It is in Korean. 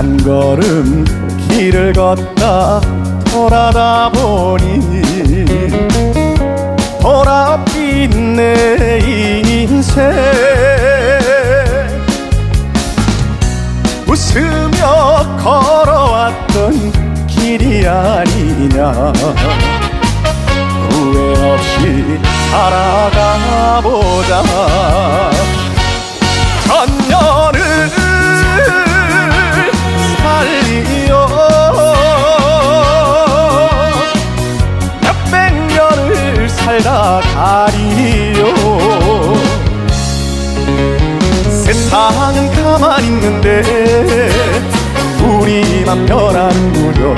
한 걸음 길을 걷다 돌아다 보니 보랏빛 내 인생. 웃으며 걸어왔던 길이 아니냐. 후회 없이 살아가 보자 살다 가리요. 세상은 가만 있는데 우리만 변하는구려